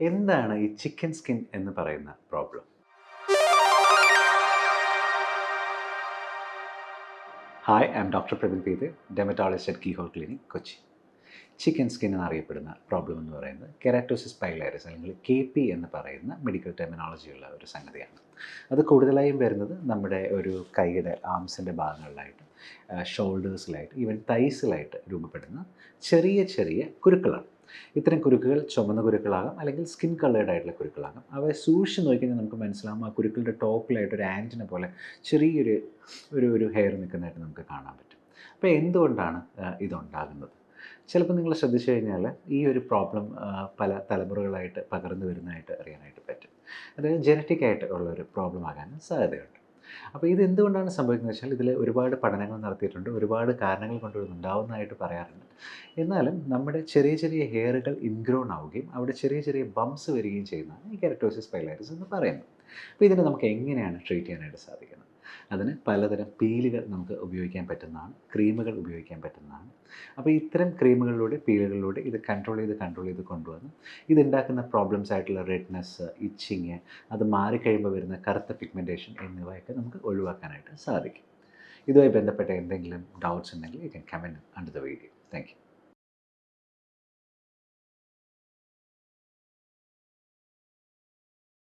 എന്താണ് ഈ chicken skin എന്ന് പറയുന്ന problem hi I am doctor Praveen Peeth dermatologist at Keyhole Clinic Kochi chicken skin എന്നറിയപ്പെടുന്ന problem എന്ന് പറയുന്നത് കെരാറ്റോസിസ് പൈലൈറിസ് അല്ലെങ്കിൽ കെ പി എന്ന് പറയുന്ന മെഡിക്കൽ ടെർമിനോളജി ഉള്ള ഒരു സംഗതിയാണ്. അത് കൂടുതലായും വരുന്നത് നമ്മുടെ ഒരു കൈയുടെ ആംസിന്റെ ഭാഗങ്ങളിലായിട്ട് ഷോൾഡേഴ്സിലായിട്ട് ഈവൻ തൈസിലായിട്ട് രൂപപ്പെടുന്ന ചെറിയ ചെറിയ കുരുക്കളാണ്. ഇത്തരം കുരുക്കുകൾ ചുമന്ന കുരുക്കളാകാം അല്ലെങ്കിൽ സ്കിൻ കളേർഡ് ആയിട്ടുള്ള കുരുക്കളാകാം. അവയെ സൂക്ഷിച്ച് നോക്കിക്കഴിഞ്ഞാൽ നമുക്ക് മനസ്സിലാവും ആ കുരുക്കളുടെ ടോപ്പിലായിട്ട് ഒരു ആന്റിനെ പോലെ ചെറിയൊരു ഒരു ഒരു ഹെയർ നിൽക്കുന്നതായിട്ട് നമുക്ക് കാണാൻ പറ്റും. അപ്പോൾ എന്തുകൊണ്ടാണ് ഇതുണ്ടാകുന്നത്? ചിലപ്പോൾ നിങ്ങൾ ശ്രദ്ധിച്ചു കഴിഞ്ഞാൽ ഈ ഒരു പ്രോബ്ലം പല തലമുറകളായിട്ട് പകർന്നു വരുന്നതായിട്ട് അറിയാനായിട്ട് പറ്റും. അതായത് ജനറ്റിക് ആയിട്ട് ഉള്ള ഒരു പ്രോബ്ലം ആകാനും സാധ്യതയുണ്ട്. അപ്പോൾ ഇത് എന്തുകൊണ്ടാണ് സംഭവിക്കുന്നത് വെച്ചാൽ ഇതിൽ ഒരുപാട് പഠനങ്ങൾ നടത്തിയിട്ടുണ്ട് ഒരുപാട് കാരണങ്ങൾ കൊണ്ട് ഉണ്ടാവുന്നതായിട്ട് പറയാറുണ്ട്. എന്നാലും നമ്മുടെ ചെറിയ ചെറിയ ഹെയറുകൾ ഇൻഗ്രോൺ ആവുകയും അവിടെ ചെറിയ ചെറിയ ബംസ് വരികയും ചെയ്യുന്നതാണ് ഈ കെരറ്റോസിസ് പൈലൈറിസ് എന്ന് പറയുന്നത് അപ്പോൾ ഇതിനെ നമുക്ക് എങ്ങനെയാണ് ട്രീറ്റ് ചെയ്യാനായിട്ട് സാധിക്കുന്നത്? അതിന് പലതരം പീലുകൾ നമുക്ക് ഉപയോഗിക്കാൻ പറ്റുന്നതാണ്. ക്രീമുകൾ ഉപയോഗിക്കാൻ പറ്റുന്നതാണ്. അപ്പോൾ ഇത്തരം ക്രീമുകളിലൂടെ പീലുകളിലൂടെ ഇത് കൺട്രോൾ ചെയ്ത് കൺട്രോൾ ചെയ്ത് കൊണ്ടുവന്ന് ഇതുണ്ടാക്കുന്ന പ്രോബ്ലംസ് ആയിട്ടുള്ള റെഡ്നെസ് ഇച്ചിങ് അത് മാറിക്കഴിയുമ്പോൾ വരുന്ന കറുത്ത പിഗ്മെന്റേഷൻ എന്നിവയൊക്കെ നമുക്ക് ഒഴിവാക്കാനായിട്ട് സാധിക്കും. ഇതുമായി ബന്ധപ്പെട്ട എന്തെങ്കിലും ഡൗട്ട്സ് ഉണ്ടെങ്കിൽ you can comment under the video thank you